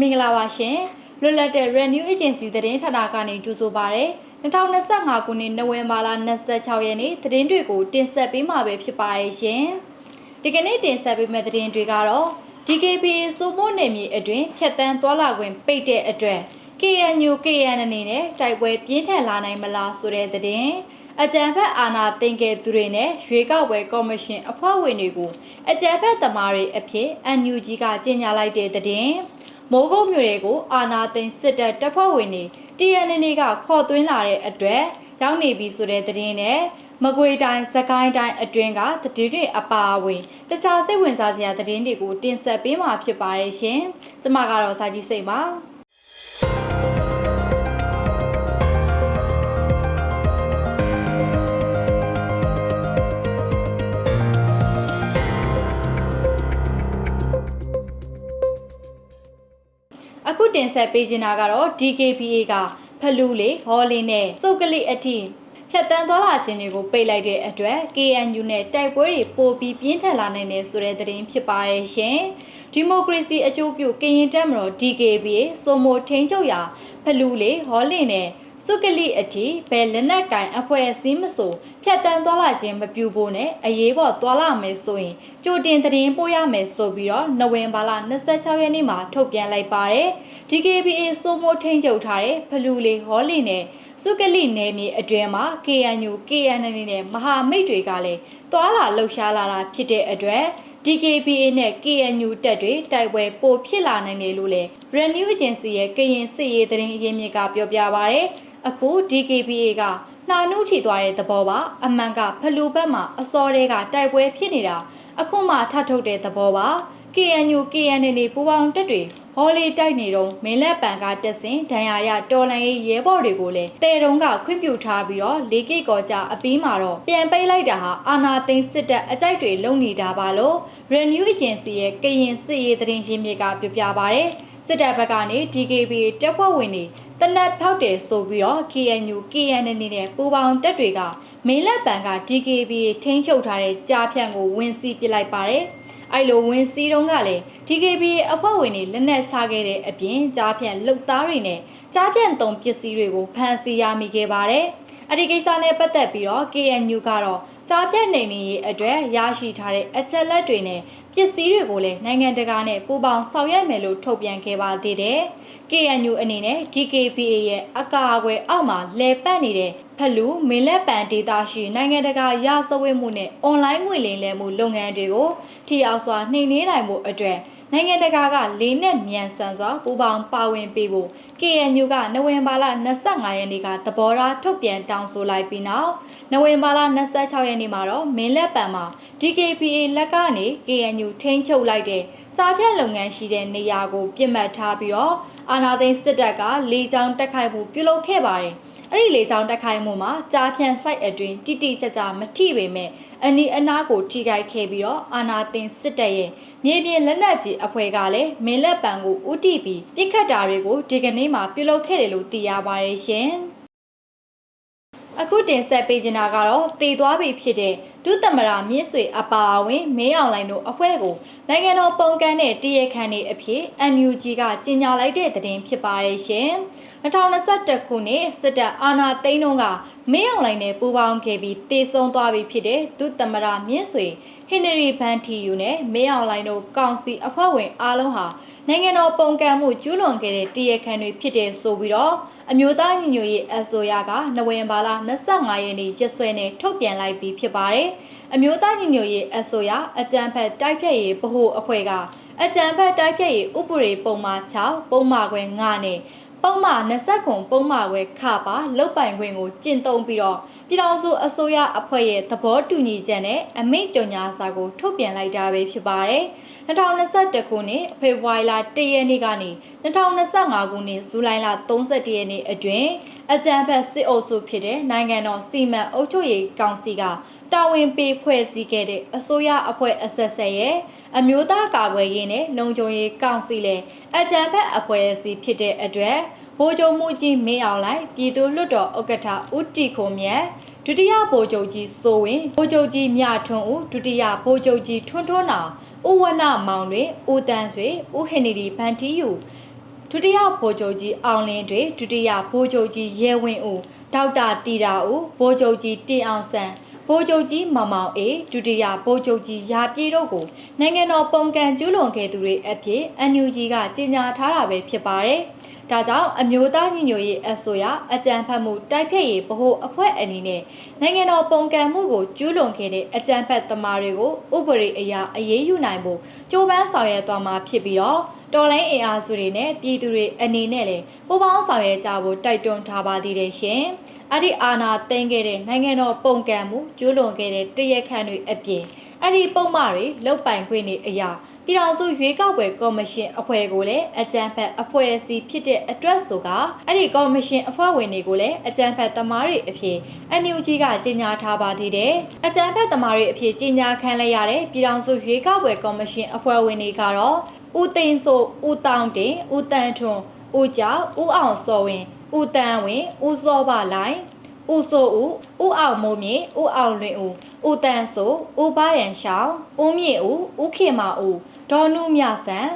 မင်္ဂလာပါရှင်လွတ်လပ်တဲ့ Renew Agency သတင်းဌာနကနေကြိုဆိုပါရစေ2025ခုနှစ်နိုဝင်ဘာလ26ရက်နေ့သတင်းတွေကိုတင်ဆက်ပေးမှာပဲဖြစ်ပါတယ်ရှင်ဒီကနေ့တင်ဆက်ပေးမယ့်သတင်းတွေကတော့ DKBA စိုးမိုးနယ်မြေအတွင်းဖြတ်တန်းသွားလာခွင့်ပိတ်တဲ့အတွက် KNU KN အနေနဲ့တိုက်ပွဲပြင်းထန်လာနိုင်မလားဆိုတဲ့သတင်းအကြံဖက်အာဏာသိမ်းခဲ့သူတွေနဲ့ရွေးကောက်ပွဲကော်မရှင်အဖွဲ့ဝင်တွေကိုအကြံဖက်သမားတွေအဖြစ် NUG ကကြေညာလိုက်တဲ့သတင်း မိုးကုတ်မြို့တွေကိုအာဏာသိမ်းစစ်တပ်တပ်ဖွဲ့ဝင်တွေ TNN ကခေါ်သွင်းလာတဲ့အတွက်ရောက်နေပြီဆိုတဲ့သတင်းနဲ့မကွေတိုင်းစကိုင်းတိုင်းအတွင်းကသတင်းတွေအပါအဝင်တခြားစိတ်ဝင်စားစရာသတင်းတွေကိုတင်ဆက်ပေးမှာဖြစ်ပါတယ်ရှင်။ကျွန်မကတော့စာကြီးစိတ်ပါ။ တင်ဆက်ပေးချင်တာကတော့ DKPA ကဖလူးလေဟော်လီနဲ့စုတ်ကလေးအထိဖြတ်တန်းသွားလာခြင်းတွေကိုပိတ်လိုက်တဲ့အတွက် KNU နဲ့တိုက်ပွဲတွေပိုပြီးပြင်းထန်လာနိုင်တယ်ဆိုတဲ့သတင်းဖြစ်ပါရဲ့ရှင်။ဒီမိုကရေစီအကျိုးပြုကရင်တပ်မတော် DKPA စိုးမိုထိန်ချုပ်ရာဖလူးလေဟော်လီနဲ့ စုကလိအထိဘယ်လက်နက်ကင်အဖွဲ့အစည်းမဆိုဖြတ်တန်းသွားလာခြင်းမပြုဖို့နဲ့အရေးပေါ်သွားလာမယ်ဆိုရင်ကြိုတင်သတင်းပို့ရမယ်ဆိုပြီးတော့နိုဝင်ဘာလ26ရက်နေ့မှာထုတ်ပြန်လိုက်ပါတယ်။ DKBA စိုးမိုးထိန်ချုပ်ထားတဲ့ဖလူလေးဟောလီနဲ့စုကလိနယ်မြေအတွင်းမှာ KNU KNN နဲ့မဟာမိတ်တွေကလည်းသွာလာလှုပ်ရှားလာတာဖြစ်တဲ့အတွက် DKBA နဲ့ KNU တပ်တွေတိုက်ပွဲပိုဖြစ်လာနိုင်တယ်လို့လည်း Renew Agency ရဲ့ကရင်စစ်ရေးသတင်းအရင်းမြစ်ကပြောပြပါရယ် အခု DKBA ကနှာနုထိသွားတဲ့သဘောပါအမှန်ကဖလူဘက်မှာအစောတဲကတိုက်ပွဲဖြစ်နေတာအခုမှထထုတ်တဲ့သဘောပါ KNU KNN ပူပေါင်းတက်တွေဟော်လီတိုက်နေတော့မင်းလက်ပံကတက်စင်ဒဏ်ရာရတော်လန်ရေးရဲဘော်တွေကိုလည်းတဲတုံးကခွင့်ပြုထားပြီးတော့လေကိတ်ကောကြအပြီးမှာတော့ပြန်ပိတ်လိုက်တာဟာအာနာသိန်းစစ်တပ်အကြိုက်တွေလုံနေတာပါလို့ Renew Agency ရဲ့ကရင်စစ်ရေးသတင်းရင်းမြစ်ကပြောပြပါရယ်စစ်တပ်ဘက်ကနေ DKB တပ်ဖွဲ့ဝင်တွေ တနက်ဖောက်တယ်ဆိုပြီးတော့ KNU KNN နဲ့ပူပေါင်းတပ်တွေကမင်းလက်ပံက DKB ထိန်းချုပ်ထားတဲ့ကြားဖြန့်ကိုဝင်စီးပစ်လိုက်ပါတယ်။အဲ့လိုဝင်စီးတုန်းကလည်း DKB အဖွဲ့ဝင်တွေလက်နက်ချခဲ့တဲ့အပြင်ကြားဖြန့်လုတ်သားတွေနဲ့ကြားဖြန့်သုံးပစ္စည်းတွေကိုဖမ်းဆီးရမိခဲ့ပါတယ်။အဲ့ဒီကိစ္စနဲ့ပတ်သက်ပြီးတော့ KNU ကတော့ ကြားဖြန့်နေနေရေးအတွက်ရရှိထားတဲ့အချက်လက်တွေနဲ့ပစ္စည်းတွေကိုလည်းနိုင်ငံတကာနဲ့ပူးပေါင်းဆောင်ရွက်မယ်လို့ထုတ်ပြန်ခဲ့ပါသေးတယ်။ KNU အနေနဲ့ DKPA ရဲ့အကာအကွယ်အောက်မှာလဲပတ်နေတဲ့ဖလူမင်းလက်ပံဒေတာရှိနိုင်ငံတကာရစဝဲမှုနဲ့အွန်လိုင်းငွေလိမ်လည်မှုလုပ်ငန်းတွေကိုထိရောက်စွာနှိမ်နင်းနိုင်မှုအတွက် နိုင်ငံတကာကလေးနဲ့မြန်ဆန်စွာပူးပေါင်းပါဝင်ပေးဖို့ KNU ကနိုဝင်ဘာလ25ရက်နေ့ကသဘောထားထုတ်ပြန်တောင်းဆိုလိုက်ပြီးနောက်နိုဝင်ဘာလ26ရက်နေ့မှာတော့မင်းလက်ပံမှာ DKPA လက်ကနေ KNU ထိန်းချုပ်လိုက်တဲ့စားဖြတ်လုပ်ငန်းရှိတဲ့နေရာကို ပြစ်မှတ်ထားပြီးတော့အာနာသိန်းစစ်တပ်ကလေကြောင်းတက်ခိုက်မှုပြုလုပ်ခဲ့ပါတယ်။ အဲ့ဒီလေကြောင်းတက်ခိုက်မှုမှာကြားဖြန့်ဆိုင်အတွင်းတိတိကျကျမထိပေမဲ့အနီးအနားကိုထိခိုက်ခဲ့ပြီးတော့အာနာသိန်းစစ်တပ်ရဲ့မြေပြင်လက်နက်ကြီးအဖွဲ့ကလည်းမင်းလက်ပံကိုဥတီပြီးပြစ်ခတ်တာတွေကိုဒီကနေ့မှပြုလုပ်ခဲ့တယ်လို့သိရပါတယ်ရှင်။ အခုတင်ဆက်ပေးချင်တာကတော့တည်သွားပြီဖြစ်တဲ့ဒုသမရမြင့်ဆွေအပါအဝင်မင်းအောင်လိုင်တို့အဖွဲ့ကိုနိုင်ငံတော်ပုံကန်တဲ့တရခန်နေအဖြစ် NUG ကကြီးညာလိုက်တဲ့သတင်းဖြစ်ပါတယ်ရှင်2021ခုနှစ်စစ်တပ်အာဏာသိမ်းတော့ကမင်းအောင်လိုင်နဲ့ပူးပေါင်းခဲ့ပြီးတည်ဆုံသွားပြီဖြစ်တဲ့ဒုသမရမြင့်ဆွေဟင်နရီဘန်တီယူနဲ့မင်းအောင်လိုင်တို့ကောင်စီအဖွဲ့ဝင်အားလုံးဟာ နိုင်ငံတော်ပုံကံမှုကျူးလွန်ခဲ့တဲ့တရခန်တွေဖြစ်တဲ့ဆိုပြီးတော့အမျိုးသားညီညွတ်ရေးအစိုးရကနိုဝင်ဘာလ25ရက်နေ့ရက်စွဲနဲ့ထုတ်ပြန်လိုက်ပြီးဖြစ်ပါတယ်။အမျိုးသားညီညွတ်ရေးအစိုးရအကြံဖက်တိုက်ဖြတ်ရေးဗဟိုအဖွဲ့ကအကြံဖက်တိုက်ဖြတ်ရေးဥပဒေပုံမှန်6ပုံမှန်ခွဲ9နဲ့ ပုံမှန်20ခုပုံမှန်ခွဲခပါလုတ်ပိုင်ခွင့်ကိုကျင့်သုံးပြီးတော့ပြည်ထောင်စုအစိုးရအဖွဲ့ရဲ့သဘောတူညီချက်နဲ့အမိန့်ကြေညာစာကိုထုတ်ပြန်လိုက်တာပဲဖြစ်ပါတယ်။2021ခုနှစ်ဖေဖော်ဝါရီလ1ရက်နေ့ကနေ2025ခုနှစ်ဇူလိုင်လ31ရက်နေ့အတွင်းအကြံဖက်စစ်အုပ်စုဖြစ်တဲ့နိုင်ငံတော်စီမံအုပ်ချုပ်ရေးကောင်စီကတာဝန်ပေးဖွဲ့စည်းခဲ့တဲ့အစိုးရအဖွဲ့အဆက်ဆက်ရဲ့ အမျိုးသားကာကွယ်ရေးနဲ့လုံခြုံရေးကောင်စီလည်းအကြံဖက်အဖွဲ့အစည်းဖြစ်တဲ့အတွက်ဗိုလ်ချုပ်မှုကြီးမင်းအောင်လှိုင်ပြည်သူ့လွှတ်တော်ဥက္ကဋ္ဌဦးတီခုံမြတ်ဒုတိယဗိုလ်ချုပ်ကြီးစိုးဝင်းဗိုလ်ချုပ်ကြီးမြထွန်းဦးဒုတိယဗိုလ်ချုပ်ကြီးထွန်းထွန်းနာဦးဝနမောင်တွင်ဦးတန်းဆွေဦးဟင်နီဒီဖန်တီယူဒုတိယဗိုလ်ချုပ်ကြီးအောင်လင်းတွေဒုတိယဗိုလ်ချုပ်ကြီးရဲဝင်းဦးဒေါက်တာတီတာဦးဗိုလ်ချုပ်ကြီးတင်အောင်ဆန်း ဗိုလ်ချုပ်ကြီးမောင်မောင်အေးဒုတိယဗိုလ်ချုပ်ကြီးရာပြေတို့ကိုနိုင်ငံတော်ပုံကံကျူးလွန်ခဲ့သူတွေအဖြစ် NUG ကကြေညာထားတာပဲဖြစ်ပါတယ်။ ဒါကြောင့်အမျိုးသားညီညွတ်ရေးအစိုးရအကြံဖတ်မှုတိုက်ဖြတ်ရေးဗဟိုအဖွဲ့အနေနဲ့နိုင်ငံတော်ပုံကံမှုကိုကျူးလွန်ခဲ့တဲ့အကြံဖတ်သမားတွေကိုဥပဒေအရအရေးယူနိုင်ဖို့ကြိုးပမ်းဆောင်ရွက်သွားမှာဖြစ်ပြီးတော့တော်လိုင်းအင်အားစုတွေနဲ့ပြည်သူတွေအနေနဲ့လည်းပူးပေါင်းဆောင်ရွက်ကြဖို့တိုက်တွန်းထားပါသေးတယ်ရှင်။အဲ့ဒီအာဏာသိမ်းခဲ့တဲ့နိုင်ငံတော်ပုံကံမှုကျူးလွန်ခဲ့တဲ့တရက်ခန့်တွေအပြင်အဲ့ဒီပုံမှန်တွေလုတ်ပိုင်ခွင့်တွေအရာ ပြည်တော်စုရွေးကောက်ပွဲကော်မရှင်အဖွဲ့ကိုလည်းအကြံဖက်အဖွဲ့အစည်းဖြစ်တဲ့အတွက်ဆိုကအဲ့ဒီကော်မရှင်အဖွဲ့ဝင်တွေကိုလည်းအကြံဖက်သမားတွေအဖြစ် NUG ကကြီးညာထားပါသေးတယ်။အကြံဖက်သမားတွေအဖြစ်ကြီးညာခံလိုက်ရတဲ့ပြည်တော်စုရွေးကောက်ပွဲကော်မရှင်အဖွဲ့ဝင်တွေကတော့ဦးသိန်းစိုးဦးတောင်းတင်ဦးတန်းထွန်းဦးကျော်ဦးအောင်စောဝင်းဦးတန်းဝင်းဦးစောပါလိုင်း ဦးစိုးဦးဦးအောင်မိုးမြေဦးအောင်လွင်ဦးဦးတန်းစိုးဦးပါရန်ရှောင်းဦးမြင့်ဦးဦးခေမဦးဒေါ်နုမြဆန်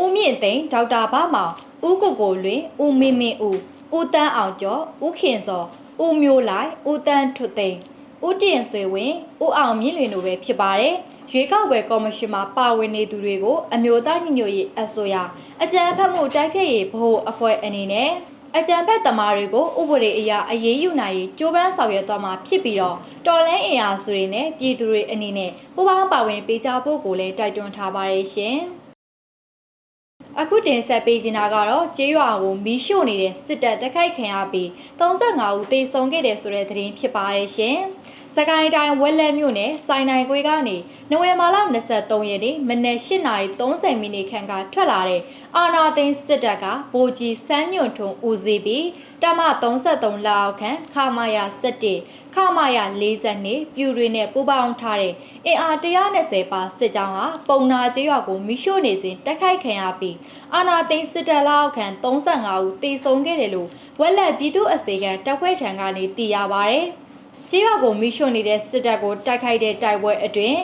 ဦးမြင့်သိန်းဒေါက်တာဗမောင်ဦးကိုကိုလွင်ဦးမင်းမင်းဦးဦးတန်းအောင်ကျော်ဦးခင်စောဦးမျိုးလိုက်ဦးတန်းထွတ်သိန်းဦးတင်ဆွေဝင်းဦးအောင်မြင့်လွင်တို့ပဲဖြစ်ပါတယ်ရွေးကောက်ပွဲကော်မရှင်မှာပါဝင်နေသူတွေကိုအမျိုးသားညီညွတ်ရေးအစိုးရအကြံဖတ်မှုတိုက်ဖြတ်ရေးဗဟိုအဖွဲ့အနေနဲ့ အကြံဖက်သမားတွေကိုဥပဒေအရအရေးယူနိုင်ရေးကြိုးပမ်းဆောင်ရွက်သွားမှာဖြစ်ပြီးတော့တော်လဲအင်အားစုတွေနဲ့ပြည်သူတွေအနေနဲ့ပူးပေါင်းပါဝင်ပေးကြဖို့ကိုလည်းတိုက်တွန်းထားပါတယ်ရှင်။အခုတင်ဆက်ပေးချင်တာကတော့ကျေးရွာကိုမီးရှို့နေတဲ့စစ်တပ်တိုက်ခိုက်ခံရပြီး35ဦးသေဆုံးခဲ့တယ်ဆိုတဲ့သတင်းဖြစ်ပါတယ်ရှင်။ စကိုင်းတိုင်းဝက်လက်မြို့နယ်စိုင်းနိုင်ကွေးကနေနိုဝင်ဘာလ23ရက်နေ့မနက်8:30မိနစ်ခန့်ကထွက်လာတဲ့အာနာသိန်းစစ်တပ်ကဗိုလ်ကြီးစန်းညွန့်ထွန်းဦးစီးပြီးတမ33လောက်ခန့်ခမာယာ17ခမာယာ42ပြူတွေနဲ့ပူးပေါင်းထားတဲ့အင်အား120ပါစစ်ကြောင်းဟာပုံနာကျေးရွာကိုမိရှို့နေစဉ်တိုက်ခိုက်ခံရပြီးအာနာသိန်းစစ်တပ်လောက်ခန့်35ဦးတေဆုံးခဲ့တယ်လို့ဝက်လက်ပြည်သူ့အစေခံတပ်ဖွဲ့ထံကနေသိရပါဗျ။ ကြေးရွာကိုမိရှွနေတဲ့စစ်တပ်ကိုတိုက်ခိုက်တဲ့တိုက်ပွဲအတွင်း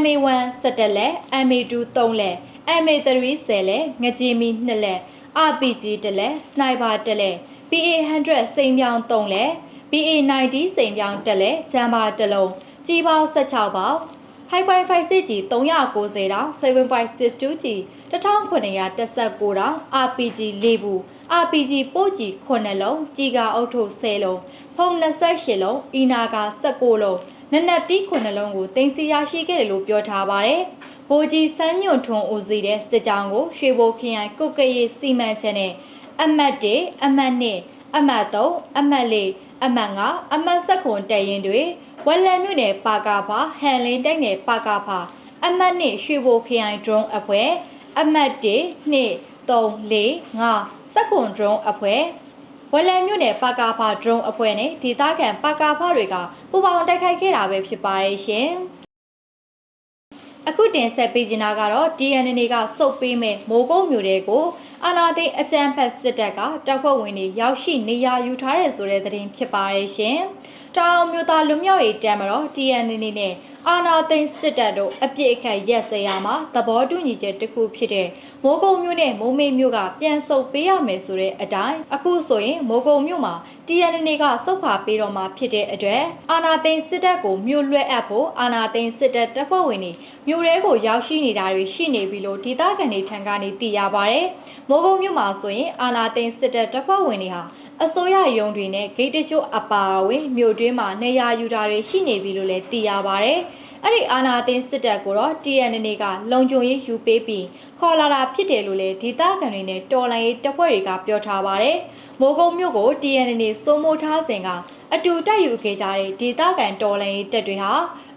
MA1 17လက် MA2 3လက် MA3 10လက်ငကြီမီ2လက် RPG 1လက်စနိုက်ပါ1လက် PA100 စိန်ပြောင်း3လက် PA90 စိန်ပြောင်း1လက်ဂျမ်ဘာ1လုံးကြီးပေါင်း16ပေါက် Hi-Fi 6G 390တောင် 7562G 1919တောင် RPG 4ဘူး RPG ပို့ကြီး9လုံး ကြီးကာအုတ်ထု10လုံးဖုံ28လုံးအီနာကာ19လုံးနက်နက်တီး9လုံးကိုတင်စီရရှိခဲ့တယ်လို့ပြောထားပါတယ်။ဘိုးကြီးစန်းညွန့်ထွန်းဦးစီးတဲ့စစ်ကြောင်းကိုရွှေဘိုခရိုင်ကုတ်ကရေးစီမံချက်နဲ့အမှတ်1အမှတ်2အမှတ်3အမှတ်4အမှတ်5အမှတ်7ခွန်တက်ရင်တွေ ဝက်လက်မြို့နယ်ပါကာဖာဟန်လင်းတိုက်နယ်ပါကာဖာအမှတ်2ရွှေဘိုခရိုင်ဒရုန်းအဖွဲ့အမှတ်1 2 3 4 5စက်ကွန်ဒရုန်းအဖွဲ့ဝက်လန်မြို့နယ်ပါကာဖာဒရုန်းအဖွဲ့နဲ့ဒေသခံပါကာဖာတွေကပူပေါင်းတိုက်ခိုက်ခဲ့တာပဲဖြစ်ပါရဲ့ရှင်။အခုတင်ဆက်ပေးချင်တာကတော့ DNA ကစုပ်ပေးမဲ့မိုးကုတ်မြို့တွေကိုအာနာသိအကြံဖက်စစ်တပ်ကတောက်ဖွဲ့ဝင်တွေရောက်ရှိနေရယူထားတဲ့ဆိုတဲ့သတင်းဖြစ်ပါရဲ့ရှင်။ တောင်မြို့သားလူမျိုးရေးတမ်းမတော် DNA နဲ့အာနာသိန်းစစ်တပ်တို့အပြစ်အခတ်ရက်စဲရမှာသဘောတူညီချက်တစ်ခုဖြစ်တဲ့မိုးကုံမြို့နဲ့မိုးမိတ်မြို့ကပြန်ဆုတ်ပေးရမယ်ဆိုတဲ့အတိုင်းအခုဆိုရင်မိုးကုံမြို့မှာ TNN ကစုတ်ခါပေးတော့မှာဖြစ်တဲ့အတွက်အာနာသိန်းစစ်တပ်ကိုမြို့လွှဲအပ်ဖို့အာနာသိန်းစစ်တပ်တပ်ဖွဲ့ဝင်တွေမြို့ရဲကိုရောက်ရှိနေတာတွေရှိနေပြီလို့ဒေသခံတွေထံကနေသိရပါဗျ။မိုးကုံမြို့မှာဆိုရင်အာနာသိန်းစစ်တပ်တပ်ဖွဲ့ဝင်တွေဟာအစိုးရယုံတွေနဲ့ဂိတ်တချို့အပါအဝင်မြို့တွင်းမှာနေရာယူတာတွေရှိနေပြီလို့လည်းသိရပါဗျ။ အဲ့ဒီအာနာသိန်းစစ်တပ်ကိုတော့ TNN ကလုံခြုံရေးယူပေးပြီးခေါ်လာတာဖြစ်တယ်လို့လည်းဒေသခံတွေနဲ့တော်လိုင်းရေးတပ်ဖွဲ့တွေကပြောထားပါတယ်။မိုးကုတ်မြို့ကို TNN စိုးမိုးထားစဉ်ကအတူတိုက်ယူခဲ့ကြတဲ့ဒေသခံတော်လိုင်းရေးတပ်တွေဟာ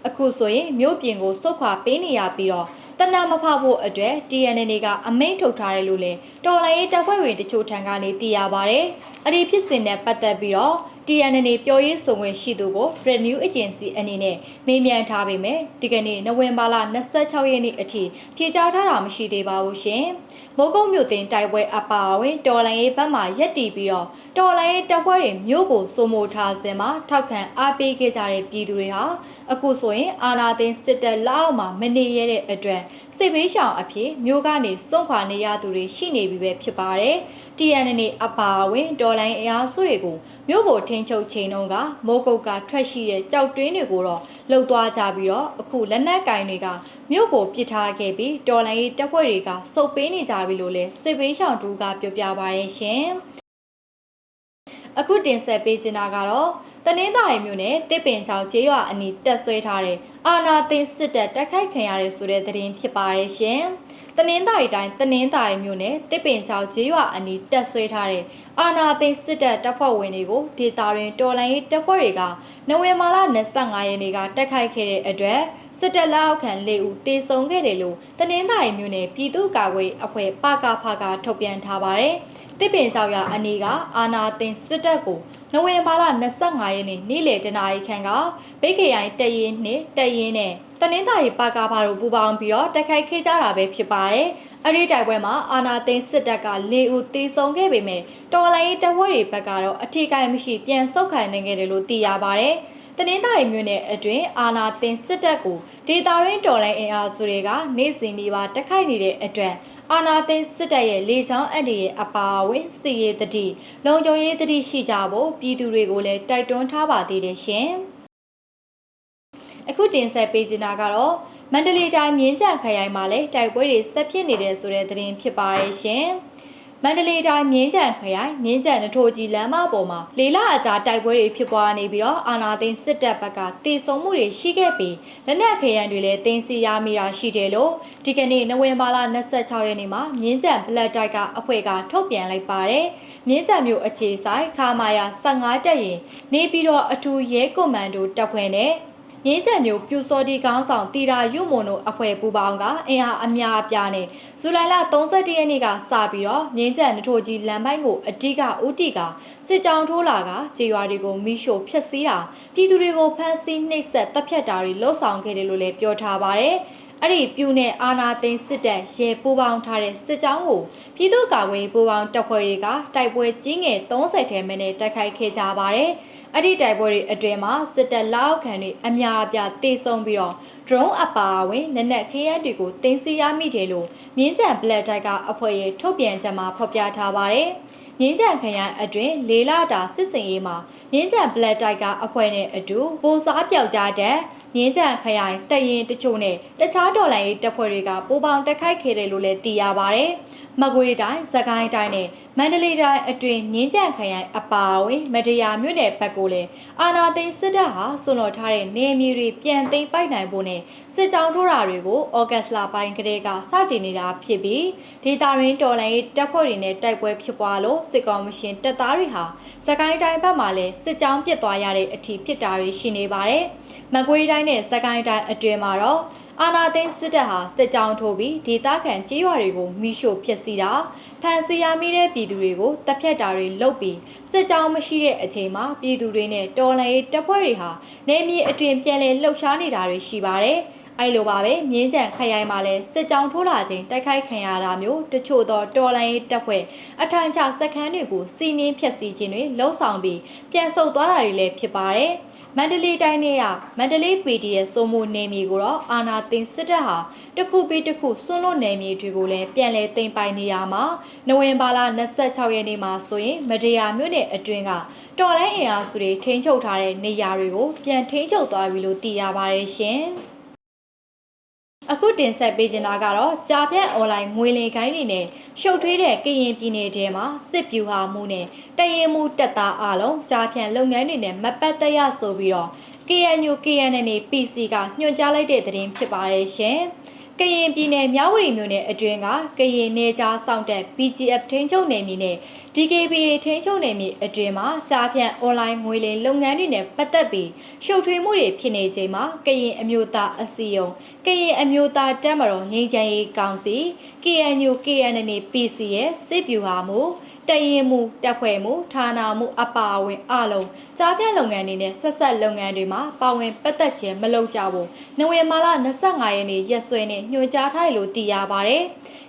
အခုဆိုရင်မြို့ပြင်ကိုစုတ်ခွာပေးနေရပြီးတော့တနမဖောက်ဖို့အတွက် TNN ကအမိန့်ထုတ်ထားတယ်လို့လည်းတော်လိုင်းရေးတပ်ဖွဲ့ဝင်တချို့ထံကနေသိရပါတယ်။အဲ့ဒီဖြစ်စဉ်နဲ့ပတ်သက်ပြီးတော့ TNN ပြောရေးဆိုခွင့်ရှိသူကို Red New Agency အနေနဲ့မေးမြန်းထားပေမဲ့ဒီကနေ့နိုဝင်ဘာလ26ရက်နေ့အထိဖြေကြားထားတာမရှိသေးပါဘူးရှင်။မိုးကုတ်မြို့တင်တိုက်ပွဲအပါအဝင်တော်လိုင်းရေးဘက်မှရက်တီပြီးတော့တော်လိုင်းရေးတပ်ဖွဲ့တွေမြို့ကိုစိုးမိုးထားစဉ်မှာထောက်ခံအားပေးခဲ့ကြတဲ့ပြည်သူတွေဟာအခုဆိုရင်အာနာသိန်းစစ်တပ်လက်အောက်မှာမနေရတဲ့အတွက်စစ်ဘေးရှောင်အဖြစ်မြို့ကနေစွန့်ခွာနေရသူတွေရှိနေပြီပဲဖြစ်ပါတယ်။ TNN အပါအဝင်တော်လိုင်းအင်အားစုတွေကိုမြို့ကိုထိန်းချုပ်ချိန်တုန်းကမိုးကုတ်ကထွက်ရှိတဲ့ကြောက်တွင်းတွေကိုတော့လှုပ်သွားကြပြီးတော့အခုလက်နက်ကင်တွေကမြို့ကိုပစ်ထားခဲ့ပြီးတော်လိုင်းရေးတပ်ဖွဲ့တွေကစုပ်ပေးနေကြပြီလို့လည်းစစ်ဘေးရှောင်တူကပြောပြပါရရှင်။အခုတင်ဆက်ပေးချင်တာကတော့ တနင်္သာရီမြို့နယ်တစ်ပင်ချောင်းကျေးရွာအနီးတက်ဆွဲထားတဲ့အာနာသိန်းစစ်တပ်တိုက်ခိုက်ခံရတဲ့ဆိုတဲ့သတင်းဖြစ်ပါရဲ့ရှင်။တနင်္သာရီတိုင်းတနင်္သာရီမြို့နယ်တစ်ပင်ချောင်းကျေးရွာအနီးတက်ဆွဲထားတဲ့အာနာသိန်းစစ်တပ်တပ်ဖွဲ့ဝင်တွေကိုဒေတာရင်တော်လိုင်းရေးတပ်ဖွဲ့တွေကနိုဝင်ဘာလ25ရက်နေ့ကတိုက်ခိုက်ခဲ့တဲ့အတွက် စစ်တပ်လက်အောက်ခံ၄ဦးတေဆုံးခဲ့တယ်လို့တနင်္သာရီမြို့နယ်ပြည်သူ့ကာကွယ်အဖွဲ့ပကဖကထုတ်ပြန်ထားပါတယ်။တစ်ပင်ကျောက်ရအနီးကအာနာသိန်းစစ်တပ်ကိုနိုဝင်ဘာလ25ရက်နေ့နေ့လယ်တနာရီခန့်ကဗိတ်ခရိုင်တရင်နှင့်တရင်နဲ့တနင်္သာရီပကဖတို့ပူးပေါင်းပြီးတော့တိုက်ခိုက်ခဲ့ကြတာပဲဖြစ်ပါတယ်။အဲ့ဒီတိုက်ပွဲမှာအာနာသိန်းစစ်တပ်က၄ဦးတေဆုံးခဲ့ပေမဲ့တော်လိုင်းရေးတပ်ဖွဲ့တွေဘက်ကတော့အထီးကိုင်းမရှိပြန်ဆုတ်ခိုင်းနိုင်ခဲ့တယ်လို့သိရပါတယ်။ တနင်္သာရီမြို့နယ်အတွင်းအာနာတင်စစ်တပ်ကိုဒေတာရင်းတော်လိုင်းအင်အားစုတွေကနေ့စဉ်ဒီပါတက်ခိုက်နေတဲ့အတွက်အာနာတင်စစ်တပ်ရဲ့လေချောင်းအပ်ရဲ့အပါအဝင်စီရေးတတိလုံခြုံရေးတတိရှိကြဖို့ပြည်သူတွေကိုလည်းတိုက်တွန်းထားပါသေးတယ်ရှင်အခုတင်ဆက်ပေးချင်တာကတော့မန္တလေးတိုင်းမြင်းကြံခရိုင်မှာလည်းတိုက်ပွဲတွေဆက်ဖြစ်နေတဲ့ဆိုတဲ့သတင်းဖြစ်ပါရဲ့ရှင်။ မန္တလေးတိုင်းမြင်းကြံခရိုင်မြင်းကြံနထိုးကြီးလမ်းမပေါ်မှာလေလအကြားတိုက်ပွဲတွေဖြစ်ပွားနေပြီးတော့အာနာသိန်းစစ်တပ်ဘက်ကတည်ဆုံမှုတွေရှိခဲ့ပြီးလက်နက်ခရန်တွေလည်းတင်စီရမိတာရှိတယ်လို့ဒီကနေ့နိုဝင်ဘာလ26ရက်နေ့မှာမြင်းကြံဘလက်တိုက်ကအဖွဲ့ကထုတ်ပြန်လိုက်ပါတယ်မြင်းကြံမြို့အခြေဆိုင်ခါမာယာ15တက်ရင်နေပြီးတော့အထူးရဲကွန်မန်ဒိုတပ်ဖွဲ့နဲ့ ရင်းချက်မျိုးပြူစော်ဒီကောင်းဆောင်တီရာယုမွန်တို့အဖွဲ့ပူပေါင်းကအင်အားအများအပြားနဲ့ဇူလိုင်လ31ရက်နေ့ကစပြီးတော့မြင်းချက်နထိုးကြီးလမ်းပိုင်းကိုအတိကဥတီကစစ်ကြောင်းထိုးလာကကြေရွာတွေကိုမိရှို့ဖျက်ဆီးတာပြည်သူတွေကိုဖမ်းဆီးနှိပ်စက်တပ်ဖြတ်တာတွေလှုပ်ဆောင်ခဲ့တယ်လို့လည်းပြောထားပါတယ်အဲ့ဒီပြူနဲ့အာနာသိန်းစစ်တပ်ရဲပူပေါင်းထားတဲ့စစ်ကြောင်းကိုပြည်သူ့ကာကွယ်ပူပေါင်းတပ်ဖွဲ့တွေကတိုက်ပွဲကြီးငယ်30ထဲမှနဲ့တိုက်ခိုက်ခဲ့ကြပါတယ်။ အဲ့ဒီတိုက်ပွဲတွေအတွင်းမှာစစ်တပ်လောက်ခံတွေအများအပြားတေဆုံးပြီးတော့ drone အပါအဝင်လက်နက်ခဲယမ်းတွေကိုတင်စီရမိတယ်လို့မြင်းကြံ black တိုက်ကအဖွဲ့ရဲ့ထုတ်ပြန်ချက်မှာဖော်ပြထားပါတယ်။မြင်းကြံခရိုင်အတွင်းလေးလာတာစစ်စင်ရေးမှာမြင်းကြံ black တိုက်ကအဖွဲ့နဲ့အတူပိုစားပြောက်ကြားတဲ့ မြင်းကြံခရိုင်တရင်တချို့နဲ့တခြားတော်လှန်ရေးတပ်ဖွဲ့တွေကပူးပေါင်းတက်ခိုက်ခဲ့တယ်လို့လည်းသိရပါဗျ။မကွေးတိုင်း၊စကိုင်းတိုင်းနဲ့မန္တလေးတိုင်းအတွင်းမြင်းကြံခရိုင်အပါအဝင်မတရားမြို့နယ်ဘက်ကိုလည်းအာနာသိန်းစစ်တပ်ဟာဆွန်တော်ထားတဲ့နေမြေတွေပြန်သိမ်းပိုက်နိုင်ဖို့နဲ့စစ်ကြောင်းထိုးတာတွေကိုဩဂတ်စ်လပိုင်းကတည်းကစတင်နေတာဖြစ်ပြီးဒေတာရင်းတော်လှန်ရေးတပ်ဖွဲ့တွေနဲ့တိုက်ပွဲဖြစ်ပွားလို့စစ်ကောင်မရှင်တပ်သားတွေဟာစကိုင်းတိုင်းဘက်မှာလည်းစစ်ကြောင်းပစ်သွားရတဲ့အထိဖြစ်တာတွေရှိနေပါတယ်။ မကွေးတိုင်းနဲ့စကိုင်းတိုင်းအတွင်းမှာတော့အာနာသိန်းစစ်တပ်ဟာစစ်ကြောင်းထိုးပြီးဒေသခံကြေးရွာတွေကိုမိရှို့ဖျက်ဆီးတာဖန်ဆီးရမိတဲ့ပြည်သူတွေကိုတပ်ဖြတ်တာတွေလုပ်ပြီးစစ်ကြောင်းမရှိတဲ့အချိန်မှာပြည်သူတွေနဲ့တော်လှန်ရေးတပ်ဖွဲ့တွေဟာနေမြေအတွင်ပြန်လည်လှုပ်ရှားနေတာတွေရှိပါတယ်။အဲ့လိုပါပဲမြင်းကြံခရိုင်မှာလည်းစစ်ကြောင်းထိုးလာခြင်းတိုက်ခိုက်ခံရတာမျိုးတချို့သောတော်လိုင်းရေးတပ်ဖွဲ့အထိုင်ချစခန်းတွေကိုစီးနင်းဖျက်ဆီးခြင်းတွေလှုံ့ဆော်ပြီးပြန်ဆုတ်သွားတာတွေလည်းဖြစ်ပါတယ်။ မန္တလေးတိုင်းနဲ့ရမန္တလေး PDF စိုးမိုးနယ်မြေကိုတော့အာနာသိန်းစစ်တပ်ဟာတခုပြီးတခုစွန့်လွတ်နယ်မြေတွေကိုလည်းပြန်လည်သိမ်းပိုင်နေရမှာနိုဝင်ဘာလ26ရက်နေ့မှာဆိုရင်မတရားမြို့နယ်အတွင်းကတော်လိုင်းအင်အားစုတွေထိန်းချုပ်ထားတဲ့နေရာတွေကိုပြန်ထိန်းချုပ်သွားပြီလို့သိရပါတယ်ရှင်။ အခုတင်ဆက်ပေးချင်တာကတော့ကြာပြန့်အွန်လိုင်းငွေလင်ခိုင်းတွေနဲ့ရှုပ်ထွေးတဲ့ကရင်ပြည်နယ်ထဲမှာစစ်ပြူဟာမှုနဲ့တရင်မှုတက်သားအလုံးကြာပြန့်လုပ်ငန်းတွေနဲ့မပတ်သက်ရဆိုပြီးတော့ KNU KNN PC ကညွှန်ကြားလိုက်တဲ့သတင်းဖြစ်ပါရဲ့ရှင်။ ကရင်ပြည်နယ်မြဝတီမြို့နယ်အတွင်းကကရင်နယ်ကြားစောင့်တက် BGF ထိန်းချုပ်နယ်မြေနဲ့ DKBA ထိန်းချုပ်နယ်မြေအတွင်းမှာကြားဖြန့် online ငွေလိမ်လုပ်ငန်းတွေနဲ့ပတ်သက်ပြီးရှုပ်ထွေးမှုတွေဖြစ်နေချိန်မှာကရင်အမျိုးသားအစည်းအရုံးကရင်အမျိုးသားတပ်မတော်ငြိမ်းချမ်းရေးကောင်စီ KNU KNN PC ရဲ့စစ်ဗျူဟာမှု တရင်မှုတက်ဖွဲ့မှုဌာနမှုအပါအဝင်အလုံးကြားပြလုပ်ငန်းတွေနဲ့ဆက်ဆက်လုပ်ငန်းတွေမှာပါဝင်ပတ်သက်ခြင်းမလုပ်ကြဘူးနိုဝင်ဘာလ25ရက်နေ့ရက်စွဲနဲ့ညွှန်ကြားထားတယ်လို့သိရပါတယ်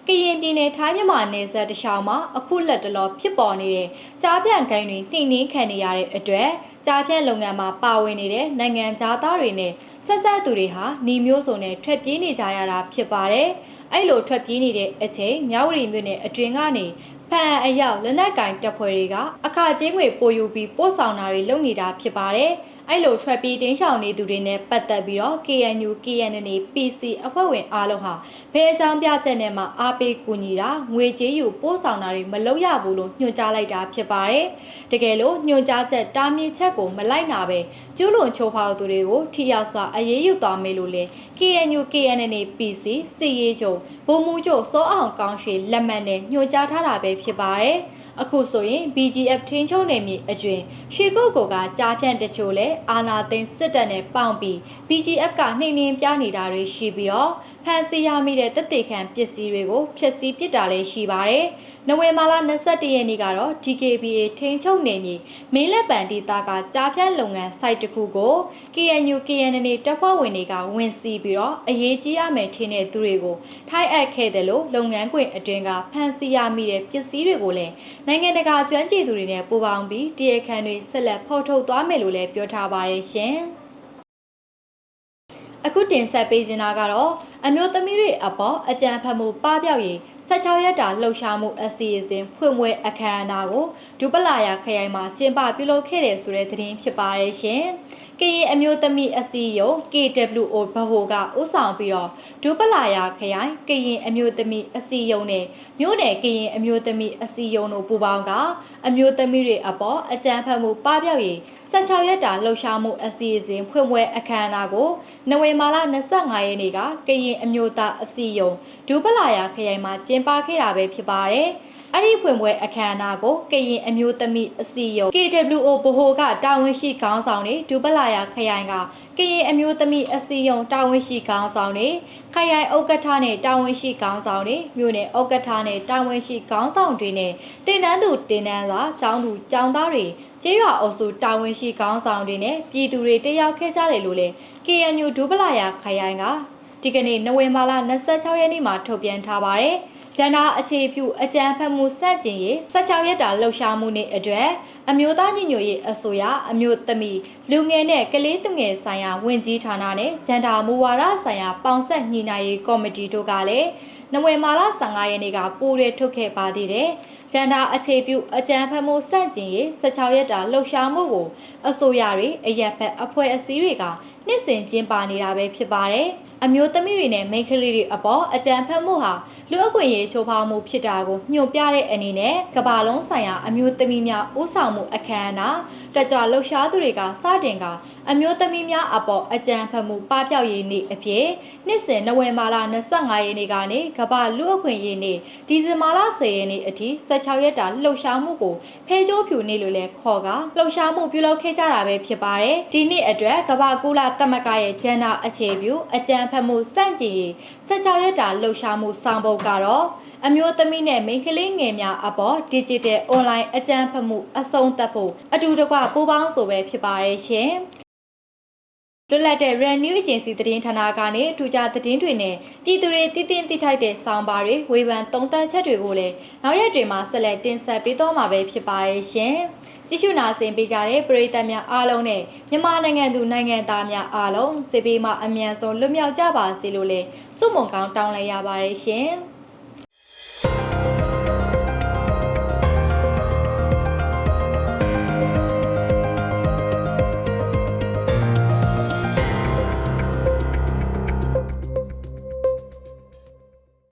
ကရင်ပြည်နယ်ထိုင်းမြန်မာနယ်စပ်တခြားမှာအခုလက်တလောဖြစ်ပေါ်နေတဲ့ကြားပြန့်ဂိမ်းတွေနှိမ်နှင်းခံနေရတဲ့အတွက်ကြားပြန့်လုပ်ငန်းမှာပါဝင်နေတဲ့နိုင်ငံသားတွေနဲ့ဆက်ဆက်သူတွေဟာหนีမျိုးစုံနဲ့ထွက်ပြေးနေကြရတာဖြစ်ပါတယ်။အဲ့လိုထွက်ပြေးနေတဲ့အချိန်မြဝတီမြို့နယ်အတွင်းကနေ ဖန်အရောက်လက်နက်ကင်တပ်ဖွဲ့တွေကအခကျင်းငွေပိုယူပြီးပို့ဆောင်တာတွေလုပ်နေတာဖြစ်ပါတယ်။အဲ့လိုထွက်ပြေးတင်းရှောင်နေသူတွေနဲ့ပတ်သက်ပြီးတော့ KNU KNN PC အဖွဲ့ဝင်အားလုံးဟာဘယ်အကြောင်းပြချက်နဲ့မှအားပေးကူညီတာငွေကြေးယူပို့ဆောင်တာတွေမလုပ်ရဘူးလို့ညွှန်ကြားလိုက်တာဖြစ်ပါတယ်။တကယ်လို့ညွှန်ကြားချက်တားမြစ်ချက်ကိုမလိုက်နာပဲကျူးလွန်ချိုးဖောက်သူတွေကိုထိရောက်စွာအရေးယူသွားမယ်လို့လည်း KNU KNN PC စီရေးချုပ်ဗိုလ်မှူးချုပ်စောအောင်ကောင်းရွှေလက်မှတ်နဲ့ညွှန်ကြားထားတာပဲဖြစ်ပါတယ်။အခုဆိုရင် BGF ထင်းချုံနယ်မြေအကျွင်ရွှေကုတ်ကိုကကြားဖြန့်တချို့လဲအာနာသိန်းစစ်တပ်နဲ့ပေါင်းပြီး BGF ကနှိမ်နှင်းပြနေတာတွေရှိပြီးတော့ ဖန်စီရမိတဲ့တက်တေခံပစ္စည်းတွေကိုဖျက်ဆီးပစ်တာလည်းရှိပါတယ်။နိုဝင်ဘာလ22ရက်နေ့ကတော့ DKBA ထိန်ချုံနယ်မြေမင်းလက်ပံဒေသကကြားဖြန့်လုပ်ငန်း site တစ်ခုကို KNU KNN တပ်ဖွဲ့ဝင်တွေကဝင်စီးပြီးတော့အရေးကြီးရမယ်ထင်တဲ့သူတွေကိုထိုက်အပ်ခဲ့တယ်လို့လုပ်ငန်းခွင်အတွင်းကဖန်စီရမိတဲ့ပစ္စည်းတွေကိုလည်းနိုင်ငံတကာကျွမ်းကျင်သူတွေနဲ့ပူးပေါင်းပြီးတရားခံတွေဆက်လက်ဖော်ထုတ်သွားမယ်လို့လည်းပြောထားပါတယ်ရှင်။ အခုတင်ဆက်ပေးခြင်းကတော့အမျိုးသမီးတွေအပေါ်အကြံဖတ်မှုပပျောက်ရေး16ရက်တာလှုပ်ရှားမှုအစီအစဉ်ဖွင့်ပွဲအခမ်းအနားကိုဒူပလာယာခရိုင်မှာကျင်းပပြုလုပ်ခဲ့တဲ့ဆိုတဲ့သတင်းဖြစ်ပါတယ်ရှင်။ကရင်အမျိုးသမီးအစည်းအရုံး KWO ဘဟိုကဥဆောင်ပြီးတော့ဒူပလာယာခရိုင်ကရင်အမျိုးသမီးအစည်းအရုံးနဲ့မြို့နယ်ကရင်အမျိုးသမီးအစည်းအရုံးတို့ပူးပေါင်းကအမျိုးသမီးတွေအပေါ်အကြံဖတ်မှုပပျောက်ရေး16ရက်တာလှုပ်ရှားမှုအစီအစဉ်ဖွင့်ပွဲအခမ်းအနားကိုနိုဝင်ဘာလ25ရက်နေ့ကကရင်အမျိုးသားအစည်းအရုံးဒူပလာယာခရိုင်မှာကျင်းပခဲ့တာပဲဖြစ်ပါတယ်။အဲ့ဒီဖွင့်ပွဲအခမ်းအနားကိုကရင်အမျိုးသမီးအစည်းအရုံး KWO ဗဟိုကတာဝန်ရှိခေါင်းဆောင်တွေဒူပလာယာခရိုင်ကကရင်အမျိုးသမီးအစည်းအရုံးတာဝန်ရှိခေါင်းဆောင်တွေခရိုင်ဥက္ကဋ္ဌနဲ့တာဝန်ရှိခေါင်းဆောင်တွေမြို့နယ်ဥက္ကဋ္ဌနဲ့တာဝန်ရှိခေါင်းဆောင်တွေနဲ့တင်နန်းသူတင်နန်းစာကျောင်းသူကျောင်းသားတွေ ကျေးရွာအုပ်စုတာဝန်ရှိခေါင်းဆောင်တွေနဲ့ပြည်သူတွေတက်ရောက်ခဲ့ကြတယ်လို့လည်း KNU ဒူပလာယာခရိုင်ကဒီကနေ့နိုဝင်ဘာလ26ရက်နေ့မှာထုတ်ပြန်ထားပါတယ်။ဂျန်နာအခြေပြုအကြံဖတ်မှုစက်ကျင်ရေး16ရက်တာလှုပ်ရှားမှုနေ့အတွက်အမျိုးသားညီညွတ်ရေးအစိုးရအမျိုးသမီးလူငယ်နဲ့ကလေးသူငယ်ဆိုင်ရာဝန်ကြီးဌာနနဲ့ဂျန်တာမူဝါဒဆိုင်ရာပေါင်ဆက်ညှိနှိုင်းရေးကော်မတီတို့ကလည်းနိုဝင်ဘာလ15ရက်နေ့ကပိုးရဲထုတ်ခဲ့ပါသေးတယ်။ ဂျန်တာအခြေပြုအကြံဖတ်မှုစန့်ကျင်ရေး16ရက်တာလှုပ်ရှားမှုကိုအစိုးရတွေအရက်ဖက်အဖွဲ့အစည်းတွေကနှစ်စဉ်ကျင်းပနေတာပဲဖြစ်ပါတယ်။အမျိုးသမီးတွေနဲ့မိန်းကလေးတွေအပေါ်အကြံဖက်မှုဟာလူအခွင့်အရေးချိုးဖောက်မှုဖြစ်တာကိုညွှန်ပြတဲ့အနေနဲ့ကမ္ဘာလုံးဆိုင်ရာအမျိုးသမီးများဥဆောင်မှုအခမ်းအနားတက်ကြွလှုပ်ရှားသူတွေကစတင်ကအမျိုးသမီးများအပေါ်အကြံဖက်မှုပပျောက်ရေးနေ့အဖြစ်နှစ်စဉ်နိုဝင်ဘာလ25ရက်နေ့ကနေကမ္ဘာလူအခွင့်အရေးနေ့ဒီဇင်ဘာလ10ရက်နေ့အထိ16ရက်တာလှုပ်ရှားမှုကိုဖဲကျိုးဖြူနေ့လို့လည်းခေါ်ကလှုပ်ရှားမှုပြုလုပ်ခဲ့ကြတာပဲဖြစ်ပါတယ်ဒီနေ့အတွက်ကမ္ဘာကူလာတမကရဲ့ဂျန်နာအခြေပြုအကြံဖက်မှုစန့်ကျင်ရေး16ရက်တာလှုပ်ရှားမှုဆောင်ပုဒ်ကတော့အမျိုးသမီးနဲ့မိန်းကလေးငယ်များအပေါ် digital online အကြံဖတ်မှုအဆုံးသတ်ဖို့အတူတကွပူးပေါင်းဆိုပဲဖြစ်ပါရဲ့ရှင် လွတ်လပ်တဲ့ Red News Agency သတင်းဌာနကနေထူးခြားသတင်းတွေနဲ့ပြည်သူတွေတည်တင်သိထိုက်တဲ့ဆောင်းပါးတွေဝေဖန်သုံးသပ်ချက်တွေကိုလည်းနောက်ရက်တွေမှာဆက်လက်တင်ဆက်ပေးသွားမှာပဲဖြစ်ပါရဲ့ရှင်။ကြည့်ရှုနာဆင်ပေးကြတဲ့ပရိသတ်များအားလုံးနဲ့မြန်မာနိုင်ငံသူနိုင်ငံသားများအားလုံးစေပေးမှအမြန်ဆုံးလွတ်မြောက်ကြပါစေလို့လည်းဆုမွန်ကောင်းတောင်းလိုက်ရပါတယ်ရှင်။